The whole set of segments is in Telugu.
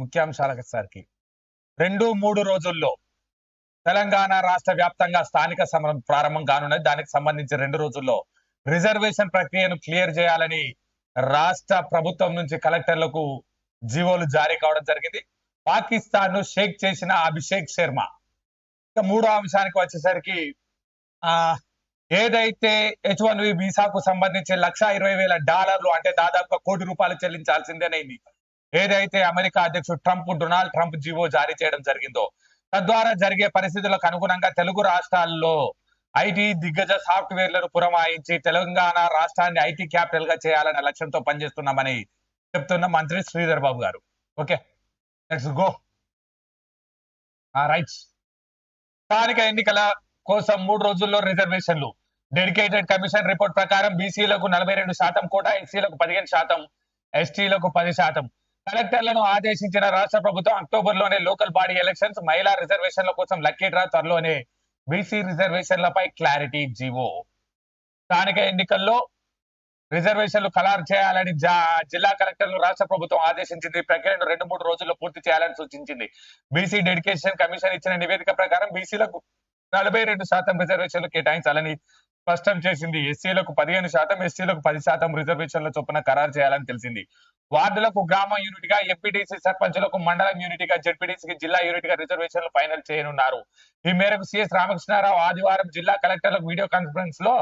ముఖ్యాంశాలకు సరికి రెండు మూడు రోజుల్లో తెలంగాణ రాష్ట్ర వ్యాప్తంగా స్థానిక సమరం ప్రారంభం కానున్నది. దానికి సంబంధించి రెండు రోజుల్లో రిజర్వేషన్ ప్రక్రియను క్లియర్ చేయాలని రాష్ట్ర ప్రభుత్వం నుంచి కలెక్టర్లకు జీవోలు జారీ కావడం జరిగింది. పాకిస్తాన్ను షేక్ చేసిన అభిషేక్ శర్మ. ఇక మూడో అంశానికి వచ్చేసరికి ఆ ఏదైతే హెచ్ వన్ వీసాకు సంబంధించి లక్ష ఇరవై వేల డాలర్లు అంటే దాదాపుగా కోటి రూపాయలు చెల్లించాల్సిందేనైంది. ఏదైతే అమెరికా అధ్యక్షుడు ట్రంప్ డొనాల్డ్ ట్రంప్ జీవో జారీ చేయడం జరిగిందో తద్వారా జరిగే పరిస్థితులకు అనుగుణంగా తెలుగు రాష్ట్రాల్లో ఐటీ దిగ్గజ సాఫ్ట్వేర్లను పురమాయించి తెలంగాణ రాష్ట్రాన్ని ఐటీ క్యాపిటల్గా చేయాలనే లక్ష్యంతో పనిచేస్తున్నామని చెప్తున్న మంత్రి శ్రీధర్ బాబు గారు. Okay let's go. రైట్ స్థానిక ఎన్నికల కోసం మూడు రోజుల్లో రిజర్వేషన్లు. డెడికేటెడ్ కమిషన్ రిపోర్ట్ ప్రకారం బీసీలకు నలభై రెండు శాతం కోటా ఎస్సీలకు పదిహేను శాతం ఎస్టీలకు పది శాతం. కలెక్టర్లను ఆదేశించిన రాష్ట్ర ప్రభుత్వం అక్టోబర్లోనే లోకల్ బాడీ ఎలక్షన్స్ మహిళా రిజర్వేషన్ల కోసం లక్కీ డ్రా త్వరలోనే బీసీ రిజర్వేషన్లపై క్లారిటీ జీవో. స్థానిక ఎన్నికల్లో రిజర్వేషన్లు ఖరారు చేయాలని జా- జిల్లా కలెక్టర్లు రాష్ట్ర ప్రభుత్వం ఆదేశించింది. ప్రక్రియను రెండు మూడు రోజుల్లో పూర్తి చేయాలని సూచించింది. బీసీ డెడికేషన్ కమిషన్ ఇచ్చిన నివేదిక ప్రకారం బీసీలకు నలభై రెండు శాతం రిజర్వేషన్లు కేటాయించాలని స్పష్టం చేసింది. ఎస్సీలకు పదిహేను శాతం ఎస్సీలకు పది శాతం రిజర్వేషన్ల చొప్పున ఖరారు చేయాలని తెలిసింది. వార్డులకు గ్రామ యూనిట్గా ఎంపీటీసీ సర్పంచులకు మండలం యూనిట్గా జెడ్పీటీసీకి జిల్లా యూనిట్గా రిజర్వేషన్లు ఫైనల్ చేయనున్నారు. ఈ మేరకు సిఎస్ రామకృష్ణారావు ఆదివారం జిల్లా కలెక్టర్లకు వీడియో కాన్ఫరెన్స్లో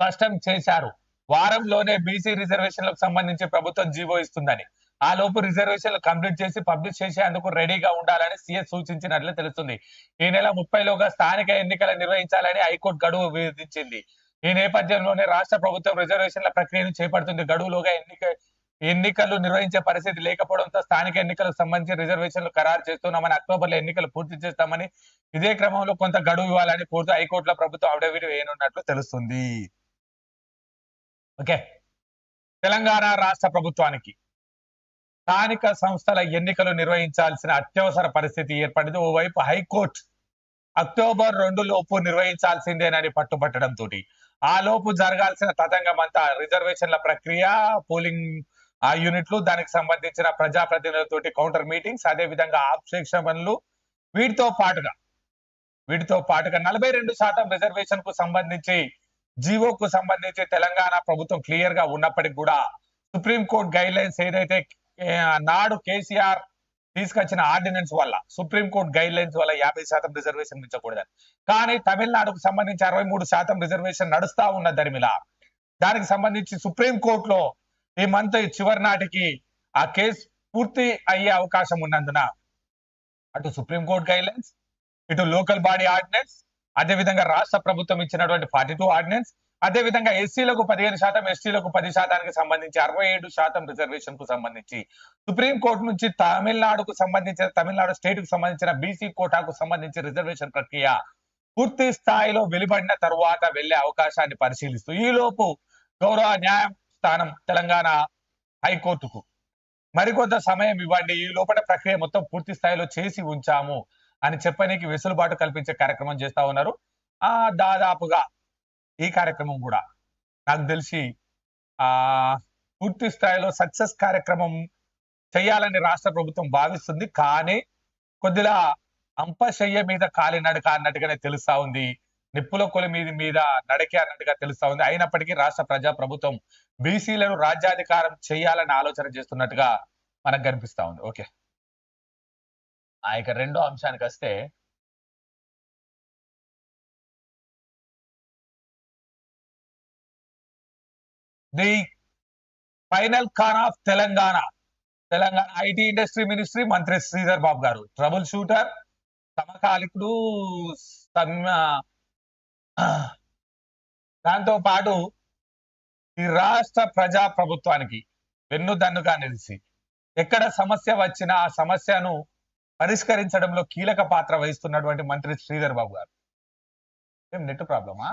స్పష్టం చేశారు. వారంలోనే బీసీ రిజర్వేషన్లకు సంబంధించి ప్రభుత్వం జీవో ఇస్తుందని. ఆ లోపు రిజర్వేషన్లు కంప్లీట్ చేసి పబ్లిష్ చేసేందుకు రెడీగా ఉండాలని సీఎస్ సూచించినట్లు తెలుస్తుంది. ఈ నెల ముప్పైలోగా స్థానిక ఎన్నికలు నిర్వహించాలని హైకోర్టు గడువు విధించింది. ఈ నేపథ్యంలోనే రాష్ట్ర ప్రభుత్వం రిజర్వేషన్ల ప్రక్రియను చేపడుతుంది. గడువులోగా ఎన్నిక ఎన్నికలు నిర్వహించే పరిస్థితి లేకపోవడంతో స్థానిక ఎన్నికలకు సంబంధించి రిజర్వేషన్లు ఖరారు చేస్తున్నామని అక్టోబర్లో ఎన్నికలు పూర్తి చేస్తామని ఇదే క్రమంలో కొంత గడువు ఇవ్వాలని కోరుతూ హైకోర్టులో ప్రభుత్వం అఫిడవిట్ వేయనున్నట్లు తెలుస్తుంది. ఓకే. తెలంగాణ రాష్ట్ర ప్రభుత్వానికి స్థానిక సంస్థల ఎన్నికలు నిర్వహించాల్సిన అత్యవసర పరిస్థితి ఏర్పడింది. ఓవైపు హైకోర్టు అక్టోబర్ రెండు లోపు నిర్వహించాల్సిందేనని పట్టుబట్టడంతో ఆ లోపు జరగాల్సిన తతంగం అంతా రిజర్వేషన్ల ప్రక్రియ పోలింగ్ ఆ యూనిట్లు దానికి సంబంధించిన ప్రజాప్రతినిధులతోటి కౌంటర్ మీటింగ్స్ అదే విధంగా ఆక్షేపణలు వీటితో పాటుగా వీటితో పాటుగా నలభై రెండు శాతం రిజర్వేషన్కు సంబంధించి జీవోకు సంబంధించి తెలంగాణ ప్రభుత్వం క్లియర్గా ఉన్నప్పటికీ కూడా సుప్రీంకోర్టు గైడ్ లైన్స్ ఏదైతే నాడు కేసీఆర్ తీసుకొచ్చిన ఆర్డినెన్స్ వల్ల సుప్రీంకోర్టు గైడ్ లైన్స్ వల్ల యాభై శాతం రిజర్వేషన్ మించకూడదని కానీ తమిళనాడుకు సంబంధించి అరవై మూడు శాతం రిజర్వేషన్ నడుస్తా ఉన్న దరిమిల దానికి సంబంధించి సుప్రీంకోర్టులో ఈ మంత్ చివరి నాటికి ఆ కేసు పూర్తి అయ్యే అవకాశం ఉన్నందున అటు సుప్రీంకోర్టు గైడ్ లైన్స్ ఇటు లోకల్ బాడీ ఆర్డినెన్స్ అదే విధంగా రాష్ట్ర ప్రభుత్వం ఇచ్చినటువంటి ఫార్టీ టూ ఆర్డినెన్స్ అదే విధంగా ఎస్సీలకు పదిహేను శాతం ఎస్టీలకు పది శాతానికి సంబంధించి అరవై ఏడు శాతం రిజర్వేషన్కు సంబంధించి సుప్రీం కోర్టు నుంచి తమిళనాడుకు సంబంధించిన తమిళనాడు స్టేట్కు సంబంధించిన బీసీ కోటాకు సంబంధించి రిజర్వేషన్ ప్రక్రియ పూర్తి స్థాయిలో వెలువడిన తరువాత వెళ్ళే అవకాశాన్ని పరిశీలిస్తూ ఈ లోపు గౌరవ న్యాయస్థానం తెలంగాణ హైకోర్టుకు. మరికొంత సమయం ఇవ్వండి. ఈ లోపల ప్రక్రియ మొత్తం పూర్తి స్థాయిలో చేసి ఉంచాము అని చెప్పడానికి వెసులుబాటు కల్పించే కార్యక్రమం చేస్తా ఉన్నారు. ఆ దాదాపుగా ఈ కార్యక్రమం కూడా. నాకు తెలిసి ఆ పూర్తి స్థాయిలో సక్సెస్ కార్యక్రమం చేయాలని రాష్ట్ర ప్రభుత్వం భావిస్తుంది. కానీ కొద్దిగా అంపశయ్య మీద కాలి నడక అన్నట్టుగానే తెలుస్తా ఉంది. నిప్పుల కొలి మీద మీద నడకే అన్నట్టుగా తెలుస్తా ఉంది. అయినప్పటికీ రాష్ట్ర ప్రజా ప్రభుత్వం బీసీలను రాజ్యాధికారం చేయాలని ఆలోచన చేస్తున్నట్టుగా మనకు కనిపిస్తా ఉంది. ఓకే. ఆ యొక్క రెండో అంశానికి వస్తే the final Khan of Telangana Telangana IT industry ministry మంత్రి శ్రీధర్ బాబు గారు. ట్రబుల్ షూటర్ సమకాలికుడు దాంతో పాటు ఈ రాష్ట్ర ప్రజా ప్రభుత్వానికి వెన్నుదన్నుగా నిలిచి ఎక్కడ సమస్య వచ్చినా ఆ సమస్యను పరిష్కరించడంలో కీలక పాత్ర వహిస్తున్నటువంటి మంత్రి శ్రీధర్ బాబు గారు. ఏం నెట్ ప్రాబ్లమా?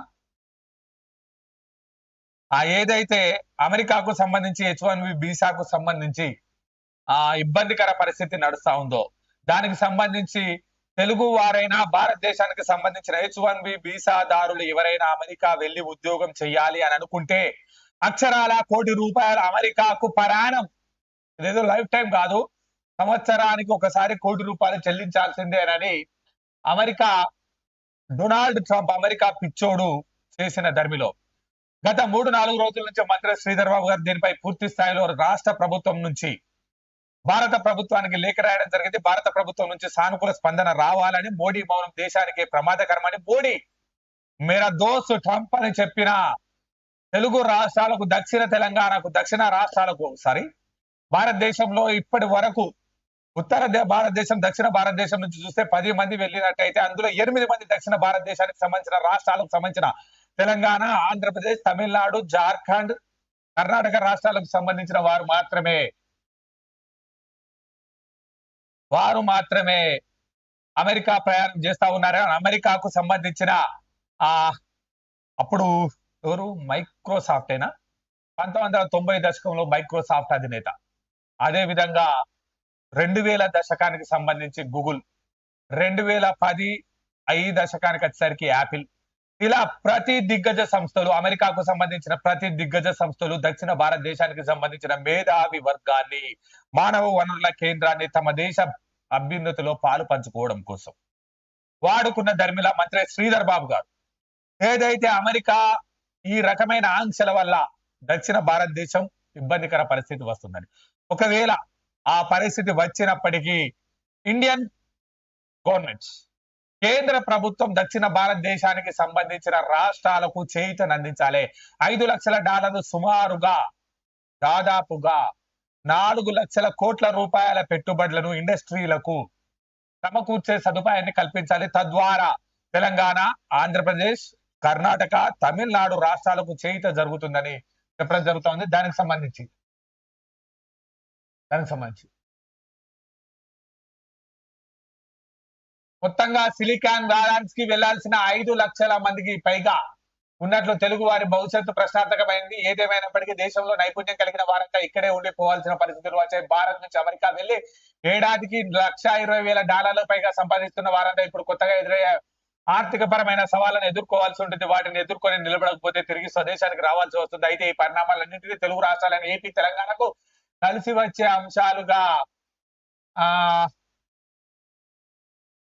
ఆ ఏదైతే అమెరికాకు సంబంధించి హెచ్ వన్ వీసాకు సంబంధించి ఆ ఇబ్బందికర పరిస్థితి నడుస్తా ఉందో దానికి సంబంధించి తెలుగు వారైనా భారతదేశానికి సంబంధించిన హెచ్ వన్ బి వీసాదారులు ఎవరైనా అమెరికా వెళ్ళి ఉద్యోగం చేయాలి అని అనుకుంటే అక్షరాల కోటి రూపాయలు అమెరికాకు ప్రయాణం. ఇదేదో లైఫ్ టైం కాదు. సంవత్సరానికి ఒకసారి కోటి రూపాయలు చెల్లించాల్సిందేనని అమెరికా డొనాల్డ్ ట్రంప్ అమెరికా పిచ్చోడు చేసిన ధర్మిలో. గత మూడు నాలుగు రోజుల నుంచి మంత్రి శ్రీధర్ బాబు గారు దీనిపై పూర్తి స్థాయిలో రాష్ట్ర ప్రభుత్వం నుంచి భారత ప్రభుత్వానికి లేఖ రాయడం జరిగింది. భారత ప్రభుత్వం నుంచి సానుకూల స్పందన రావాలని మోడీ మౌనం దేశానికి ప్రమాదకరమని మోడీ మేరా దోస్త్ ట్రంప్ అని చెప్పిన తెలుగు రాష్ట్రాలకు దక్షిణ తెలంగాణకు దక్షిణ రాష్ట్రాలకు సారీ భారతదేశంలో ఇప్పటి వరకు ఉత్తర భారతదేశం దక్షిణ భారతదేశం నుంచి చూస్తే పది మంది వెళ్ళినట్టయితే అందులో ఎనిమిది మంది దక్షిణ భారతదేశానికి సంబంధించిన రాష్ట్రాలకు సంబంధించిన తెలంగాణ ఆంధ్రప్రదేశ్ తమిళనాడు జార్ఖండ్ కర్ణాటక రాష్ట్రాలకు సంబంధించిన వారు మాత్రమే. వారు మాత్రమే అమెరికా ప్రయాణం చేస్తా ఉన్నారు? అమెరికాకు సంబంధించిన ఆ అప్పుడు ఎవరు? మైక్రోసాఫ్ట్ అయినా పంతొమ్మిది వందల తొంభై దశకంలో మైక్రోసాఫ్ట్ అధినేత. అదే విధంగా రెండు వేల దశకానికి సంబంధించి గూగుల్ రెండు వేల పది ఐదు దశకానికి వచ్చేసరికి యాపిల్. ఇలా ప్రతి దిగ్గజ సంస్థలు అమెరికాకు సంబంధించిన ప్రతి దిగ్గజ సంస్థలు దక్షిణ భారతదేశానికి సంబంధించిన మేధావి వర్గాన్ని మానవ వనరుల కేంద్రాన్ని తమ దేశ అభ్యున్నతిలో పాలు పంచుకోవడం కోసం. వాడుకున్న ధర్మిల మంత్రి శ్రీధర్ బాబు గారు ఏదైతే అమెరికా ఈ రకమైన ఆంక్షల వల్ల దక్షిణ భారతదేశం ఇబ్బందికర పరిస్థితి వస్తుందని. ఒకవేళ ఆ పరిస్థితి వచ్చినప్పటికీ ఇండియన్ గవర్నమెంట్ కేంద్ర ప్రభుత్వం దక్షిణ భారతదేశానికి సంబంధించిన రాష్ట్రాలకు చేయుతను అందించాలి ఐదు లక్షల డాలర్లు సుమారుగా దాదాపుగా నాలుగు లక్షల కోట్ల రూపాయల పెట్టుబడులను ఇండస్ట్రీలకు సమకూర్చే సదుపాయాన్ని కల్పించాలి. తద్వారా తెలంగాణ ఆంధ్రప్రదేశ్ కర్ణాటక తమిళనాడు రాష్ట్రాలకు చేయుత జరుగుతుందని చెప్పడం జరుగుతుంది. దానికి సంబంధించి దానికి సంబంధించి. మొత్తంగా సిలికాన్ వ్యాలాన్స్కి వెళ్ళాల్సిన ఐదు లక్షల మందికి పైగా ఉన్నట్లు తెలుగు వారి భవిష్యత్తు ప్రశ్నార్థకమైంది. ఏదేమైనప్పటికీ దేశంలో నైపుణ్యం కలిగిన వారంతా ఇక్కడే ఉండిపోవాల్సిన పరిస్థితులు వచ్చాయి. భారత్ నుంచి అమెరికా వెళ్ళి ఏడాదికి లక్ష ఇరవై వేల డాలర్ల పైగా సంపాదిస్తున్న వారంతా ఇప్పుడు కొత్తగా ఎదురయ్యే ఆర్థిక పరమైన సవాళ్ళను ఎదుర్కోవాల్సి ఉంటుంది. వాటిని ఎదుర్కొని నిలబడకపోతే తిరిగి స్వదేశానికి రావాల్సి వస్తుంది. అయితే ఈ పరిణామాలన్నింటినీ తెలుగు రాష్ట్రాలైన ఏపీ తెలంగాణకు కలిసి వచ్చే అంశాలుగా ఆ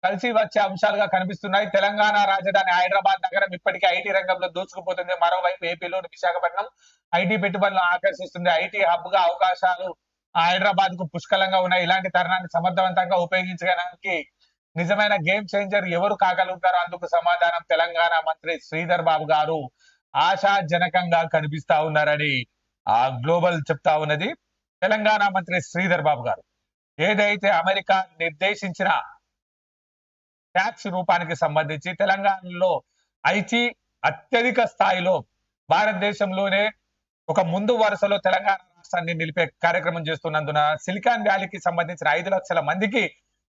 కలిసి వచ్చే అంశాలుగా కనిపిస్తున్నాయి. తెలంగాణ రాజధాని హైదరాబాద్ నగరం ఇప్పటికే ఐటీ రంగంలో దూసుకుపోతుంది. మరోవైపు ఏపీలోని విశాఖపట్నం ఐటీ పెట్టుబడులను ఆకర్షిస్తుంది. ఐటీ హబ్గా అవకాశాలు హైదరాబాద్కు పుష్కలంగా ఉన్నాయి. ఇలాంటి తరుణాన్ని సమర్థవంతంగా ఉపయోగించడానికి నిజమైన గేమ్ చేంజర్ ఎవరు కాగలుగుతారో అందుకు సమాధానం తెలంగాణ మంత్రి శ్రీధర్ బాబు గారు ఆశాజనకంగా కనిపిస్తా ఉన్నారని ఆ గ్లోబల్ చెప్తా ఉన్నది తెలంగాణ మంత్రి శ్రీధర్ బాబు గారు. ఏదైతే అమెరికా నిర్దేశించిన ట్యాక్స్ రూపానికి సంబంధించి తెలంగాణలో ఐటీ అత్యధిక స్థాయిలో భారతదేశంలోనే ఒక ముందు వరుసలో తెలంగాణ రాష్ట్రాన్ని నిలిపే కార్యక్రమం చేస్తున్నందున సిలికాన్ వ్యాలీకి సంబంధించిన ఐదు లక్షల మందికి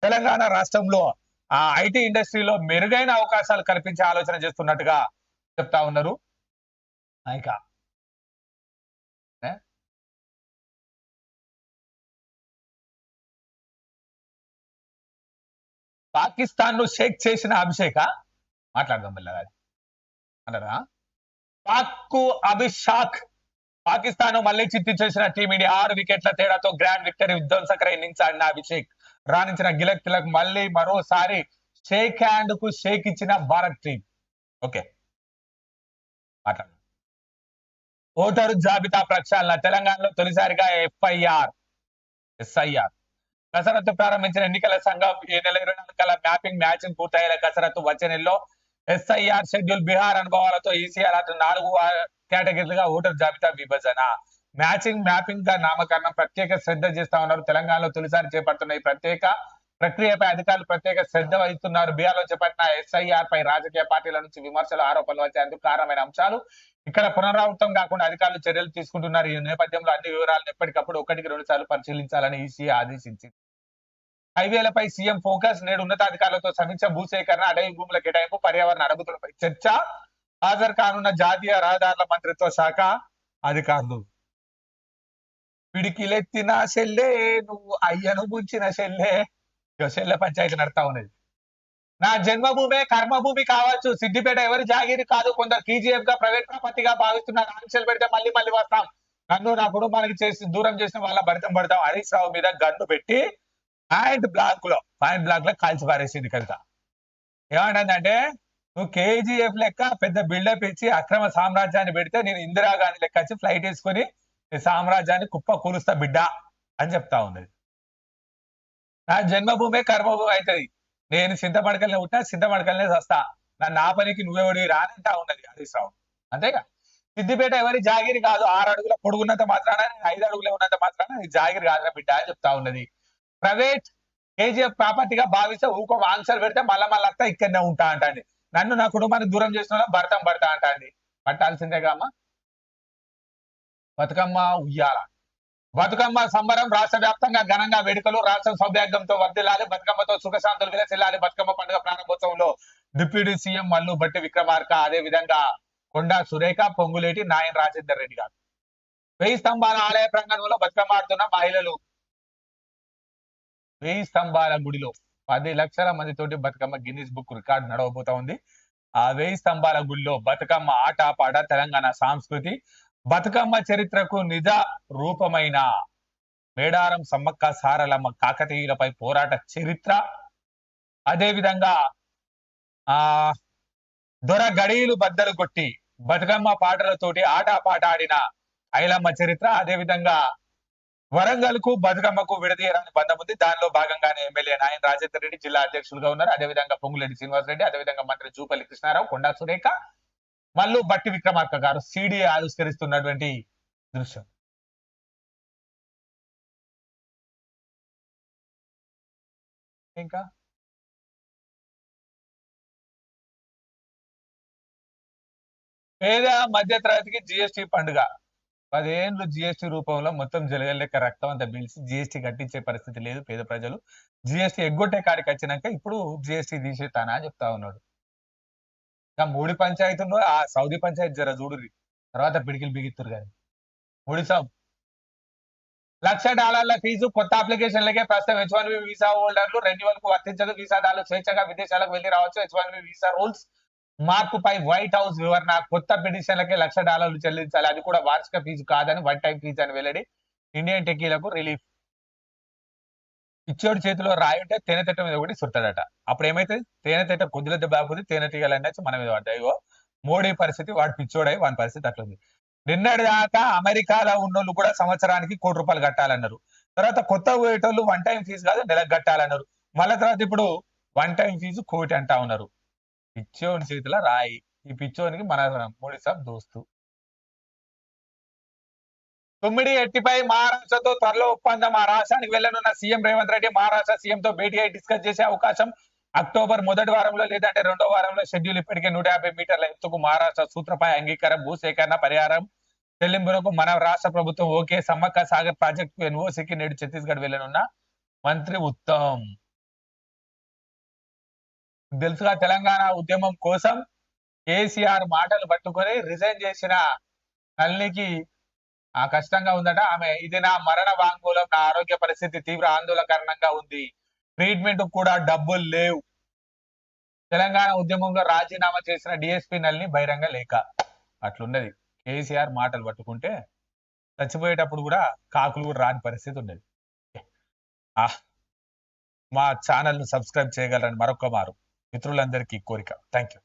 తెలంగాణ రాష్ట్రంలో ఆ ఐటీ ఇండస్ట్రీలో మెరుగైన అవకాశాలు కల్పించే ఆలోచన చేస్తున్నట్టుగా చెప్తా ఉన్నారు. ఇక పాకిస్తాన్ను షేక్ చేసిన అభిషేక? మాట్లాడదాం మెల్లగా. అన్నారా పాక్ అభిషాక్ పాకిస్తాన్ మళ్ళీ చిత్తి చేసిన టీమిండియా ఆరు వికెట్ల తేడాతో గ్రాండ్ విక్టరీ విధ్వంసకర ఇన్నింగ్స్ ఆడిన అభిషేక్. రాణించిన గిలక్ తిలక్ మళ్ళీ మరోసారి షేక్ హ్యాండ్కు షేక్ ఇచ్చిన భారత్ టీం. ఓకే. మాట్లాడు. ఓటరు జాబితా ప్రక్షాళన. తెలంగాణలో తొలిసారిగా ఎఫ్ఐఆర్. ఎస్ఐఆర్. కసరత్తు ప్రారంభించిన ఎన్నికల సంఘం ఈ నెల ఇరవై నాలుగు కల్లా మ్యాపింగ్ మ్యాచింగ్ పూర్తయ్యేలా కసరత్తు వచ్చే నెలలో ఎస్ఐఆర్ షెడ్యూల్ బీహార్ అనుభవాలతో ఈసీఆర్ అటు నాలుగు కేటగిరీలుగా ఓటర్ జాబితా విభజన. మ్యాచింగ్ మ్యాపింగ్గా నామకరణం ప్రత్యేక శ్రద్ధ చేస్తా ఉన్నారు. తెలంగాణలో తొలిసారి చేపడుతున్న ఈ ప్రత్యేక ప్రక్రియపై అధికారులు ప్రత్యేక శ్రద్ధ వహిస్తున్నారు. బీహార్లో చేపట్టిన ఎస్ఐఆర్ పై రాజకీయ పార్టీల నుంచి విమర్శలు ఆరోపణలు వచ్చేందుకు కారణమైన అంశాలు ఇక్కడ పునరావృతం కాకుండా అధికారులు చర్యలు తీసుకుంటున్నారు. ఈ నేపథ్యంలో అన్ని వివరాలను ఎప్పటికప్పుడు ఒకటికి రెండు సార్లు పరిశీలించాలని ఈసీ ఆదేశించింది. హైవేలపై సీఎం ఫోకస్ నేడు ఉన్నతాధికారులతో సమీక్ష భూసేకరణ అడవి భూముల కేటాయింపు పర్యావరణ అడుగుతులపై చర్చ హాజరు కానున్న జాతీయ రహదారుల మంత్రిత్వ శాఖ అధికారులు. పిడికిలెత్తిన సెల్లే నువ్వు అయ్యను ముంచిన సెల్లే. సెల్లె పంచాయతీ నడతా ఉన్నది. నా జన్మభూమే కర్మభూమి కావచ్చు. సిద్దిపేట ఎవరి జాగిరి కాదు. కొందరు కేజీఎఫ్గా ప్రైవేట్ ప్రాపర్టీగా భావిస్తున్నారు. ఆంక్షలు పెడితే మళ్ళీ మళ్ళీ వస్తాం. నన్ను నా కుటుంబానికి చేసి దూరం చేసిన వాళ్ళ భరితం పడతాం. హరీష్ రావు మీద గన్ను పెట్టి పాయింట్ బ్లాక్లో పాయింట్ బ్లాక్లో కాల్చి పారేసింది కవిత. ఏమంటుందంటే నువ్వు కేజీఎఫ్ లెక్క పెద్ద బిల్డప్ ఇచ్చి అక్రమ సామ్రాజ్యాన్ని పెడితే నేను ఇందిరాగాంధీ లెక్క వచ్చి ఫ్లైట్ వేసుకొని సామ్రాజ్యాన్ని కుప్ప కూలుస్తా బిడ్డ అని చెప్తా ఉన్నది నా జన్మభూమే కర్మభూమి అవుతుంది. నేను చింతమడకల్నే ఉంటా చింతమడకల్నే సస్తా నా నా పనికి నువ్వెవడి రానంటా ఉన్నది హరీశ్రావు. అంతేగా? సిద్దిపేట ఎవరి జాగిరి కాదు. ఆరు అడుగుల పొడుగున్నంత మాత్రాన నేను ఐదు అడుగులు ఉన్నంత మాత్రాన జాగిరి కాదురా బిడ్డ అని చెప్తా ఉన్నది. ప్రైవేట్ కేజీఎఫ్ ప్రాపర్టీగా భావిస్తే ఊకో ఆన్సర్ పెడితే మళ్ళా మళ్ళీ అత్త ఇక్కడనే ఉంటా అంటండి నన్ను నా కుటుంబాన్ని దూరం చేసిన వాళ్ళ భర్తం పడతా అంటండి పట్టాల్సిందేగా అమ్మ బతుకమ్మ ఉయ్యాల. బతుకమ్మ సంబరం రాష్ట్ర వ్యాప్తంగా ఘనంగా వేడుకలు రాష్ట్ర సౌభాగ్యంతో వర్దిల్లాలి బతుకమ్మతో సుఖశాంతులు విలసిల్లాలి బతుకమ్మ పండుగ ప్రారంభోత్సవంలో డిప్యూటీ సీఎం మల్లు బట్టి విక్రమార్క అదే విధంగా కొండా సురేఖ పొంగులేటి నాయన్ రాజేందర్ రెడ్డి గారు. వెయ్యి స్తంభాల ఆలయ ప్రాంగణంలో బతుకమ్మ ఆడుతున్న మహిళలు వెయ్యి స్తంభాల గుడిలో పది లక్షల మందితోటి బతుకమ్మ గిన్నీస్ బుక్ రికార్డు నడవబోతా ఉంది. ఆ వెయ్యి స్తంభాల గుడిలో బతుకమ్మ ఆట పాట తెలంగాణ సంస్కృతి బతుకమ్మ చరిత్రకు నిజ రూపమైన మేడారం సమ్మక్క సారలమ్మ కాకతీయులపై పోరాట చరిత్ర. అదే విధంగా ఆ దొర గడియలు బద్దలు కొట్టి బతుకమ్మ పాటలతోటి ఆట పాట ఆడిన ఐలమ్మ చరిత్ర. అదేవిధంగా వరంగల్కు బతుకమ్మకు విడదీయరాని బంధం ఉంది. దానిలో భాగంగానే ఎమ్మెల్యే నాయన రాజేందర్ రెడ్డి జిల్లా అధ్యక్షులుగా ఉన్నారు. అదేవిధంగా పొంగులేటి శ్రీనివాస్ రెడ్డి అదేవిధంగా మంత్రి జూపల్లి కృష్ణారావు కొండా సురేఖ మల్లు బట్టి విక్రమార్క గారు సిడి ఆవిష్కరిస్తున్నటువంటి దృశ్యం. ఇంకా? పేద మధ్య తరగతికి జిఎస్టి పండుగ. పదేళ్ళు జిఎస్టి రూపంలో మొత్తం జలగల్లెక్క రక్తం అంతా పిలిచి జిఎస్టి కట్టించే పరిస్థితి లేదు పేద ప్రజలు. జిఎస్టి ఎగ్గొట్టే కాడికి వచ్చినాక ఇప్పుడు జిఎస్టి తీసేస్తానా అని చెప్తా ఉన్నాడు. ఇంకా మూడి పంచాయతీలో ఆ సౌదీ పంచాయతీ జర చూడుర్రి. తర్వాత పిడికిలు బిగిత్తురు కానీ. మూడు లక్ష డాలర్ల ఫీజు కొత్త అప్లికేషన్లకే ప్రస్తుతం హెచ్ వన్ బి వీసా హోల్డర్లు రెన్యువల్కు వర్తించదు. వీసాదారులు స్వేచ్ఛగా విదేశాలకు వెళ్ళి రావచ్చు. H one B visa rules మార్పుపై వైట్ హౌస్ వివరణ కొత్త పిటిషన్లకే లక్ష డాలర్లు చెల్లించాలి. అది కూడా వార్షిక ఫీజు కాదని వన్ టైం ఫీజు అని వెల్లడి ఇండియన్ టెక్కీలకు రిలీఫ్. ఇచ్చోడి చేతిలో రాయి ఉంటే తేనెతెట్ట మీద ఒకటి సుడతాడట. అప్పుడు ఏమైతుంది? తేనెతెట్ట కొద్దిల దెబ్బ ఆకుతుంది తేనెటీగలన్నీ వచ్చి మన మీద పడ్డాయి. ఇగో మోడీ పరిస్థితి వాడు పిచ్చోడై వాని పరిస్థితి అట్లుంది నిన్నటి దాకా అమెరికాలో ఉన్నోళ్ళు కూడా సంవత్సరానికి కోటి రూపాయలు కట్టాలన్నారు. తర్వాత కొత్త పోయేటోళ్ళు వన్ టైం ఫీజు కాదు నెలకు కట్టాలన్నారు. మళ్ళీ తర్వాత ఇప్పుడు వన్ టైం ఫీజు కోటి అంటా ఉన్నారు. పిచ్చోని చేతిలో రాయి. ఈ పిచ్చోనికి మన మోడీ దోస్తు. తొమ్మిది ఎట్టిపై మహారాష్ట్రతో త్వరలో ఒప్పందం. ఆ రాష్ట్రానికి వెళ్ళనున్న సీఎం రేవంత్ రెడ్డి మహారాష్ట్ర సీఎంతో భేటీ అయి డిస్కస్ చేసే అవకాశం అక్టోబర్ మొదటి వారంలో లేదంటే రెండో వారంలో షెడ్యూల్ ఇప్పటికే నూట యాభై మీటర్ల ఎత్తుకు మహారాష్ట్ర సూత్రపై అంగీకారం భూసేకరణ పరిహారం చెల్లింపులకు మన రాష్ట్ర ప్రభుత్వం ఓకే. సమ్మక్క సాగర్ ప్రాజెక్టు ఎన్ఓసీకి నేడు ఛత్తీస్గఢ్ వెళ్ళనున్న మంత్రి ఉత్తమ్. తెలుసుగా తెలంగాణ ఉద్యమం కోసం కేసీఆర్ మాటలు పట్టుకొని రిజైన్ చేసిన నల్లికి ఆ కష్టంగా ఉందట. ఆమె ఇది నా మరణ వాంగ్మూలం నా ఆరోగ్య పరిస్థితి తీవ్ర ఆందోళనకరణంగా ఉంది. ట్రీట్మెంట్ కూడా డబ్బులు లేవు. తెలంగాణ ఉద్యమంలో రాజీనామా చేసిన డిఎస్పీ నల్ని బహిరంగ లేక అట్లున్నది. కేసీఆర్ మాటలు పట్టుకుంటే చచ్చిపోయేటప్పుడు కూడా కాకులు కూడా రాని పరిస్థితి ఉండేది ఆ మా ఛానల్ను సబ్స్క్రైబ్ చేయగలరని మరొక మారు. మిత్రులందరికీ కోరిక. Thank you